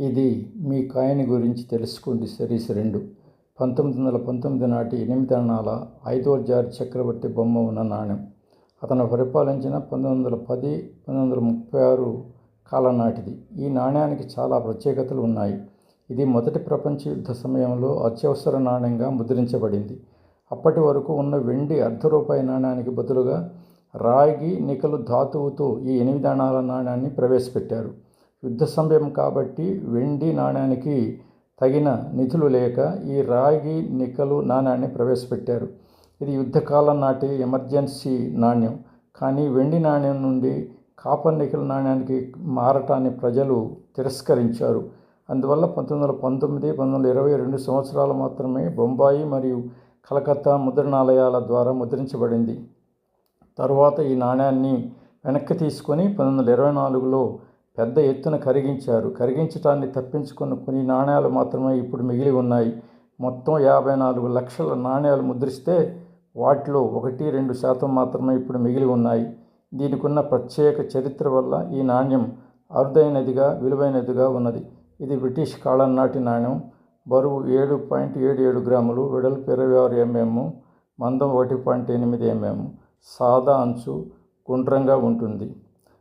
ఇది మీ కాయిన్ గురించి తెలుసుకోండి సిరీస్ రెండు. పంతొమ్మిది వందల పంతొమ్మిది నాటి ఎనిమిది అణాల ఐదో జార్జ్ చక్రవర్తి బొమ్మ ఉన్న నాణెం అతను పరిపాలించిన పంతొమ్మిది వందల పది పంతొమ్మిది వందల ముప్పై ఆరు కాలం నాటిది. ఈ నాణ్యానికి చాలా ప్రత్యేకతలు ఉన్నాయి. ఇది మొదటి ప్రపంచ యుద్ధ సమయంలో అత్యవసర నాణ్యంగా ముద్రించబడింది. అప్పటి వరకు ఉన్న వెండి అర్ధ రూపాయి నాణ్యానికి బదులుగా రాగి నికలు ధాతువుతో ఈ ఎనిమిది అణాల నాణ్యాన్ని ప్రవేశపెట్టారు. యుద్ధ సమయం కాబట్టి వెండి నాణ్యానికి తగిన నిధులు లేక ఈ రాగి నికలు నాణ్యాన్ని ప్రవేశపెట్టారు. ఇది యుద్ధకాలం నాటి ఎమర్జెన్సీ నాణ్యం. కానీ వెండి నాణ్యం నుండి కాపర్ నికల్ నాణ్యానికి మారటాన్ని ప్రజలు తిరస్కరించారు. అందువల్ల పంతొమ్మిది వందల పంతొమ్మిది పంతొమ్మిది వందల ఇరవై రెండు సంవత్సరాలు మాత్రమే బొంబాయి మరియు కలకత్తా ముద్రణాలయాల ద్వారా ముద్రించబడింది. తరువాత ఈ నాణ్యాన్ని వెనక్కి తీసుకొని పంతొమ్మిది వందల ఇరవై నాలుగులో పెద్ద ఎత్తున కరిగించారు. కరిగించటాన్ని తప్పించుకున్న కొన్ని నాణ్యాలు మాత్రమే ఇప్పుడు మిగిలి ఉన్నాయి. మొత్తం యాభై నాలుగు లక్షల నాణ్యాలు ముద్రిస్తే వాటిలో ఒకటి రెండు శాతం మాత్రమే ఇప్పుడు మిగిలి ఉన్నాయి. దీనికి ఉన్న ప్రత్యేక చరిత్ర వల్ల ఈ నాణ్యం అరుదైనదిగా విలువైనదిగా ఉన్నది. ఇది బ్రిటిష్ కాలం నాటి నాణ్యం. బరువు ఏడు పాయింట్ ఏడు ఏడు గ్రాములు వెడల్పు ఇరవై ఆరు ఎంఎం మందం ఒకటి పాయింట్ ఎనిమిది ఎంఎం. సాదా అంచు గుండ్రంగా ఉంటుంది.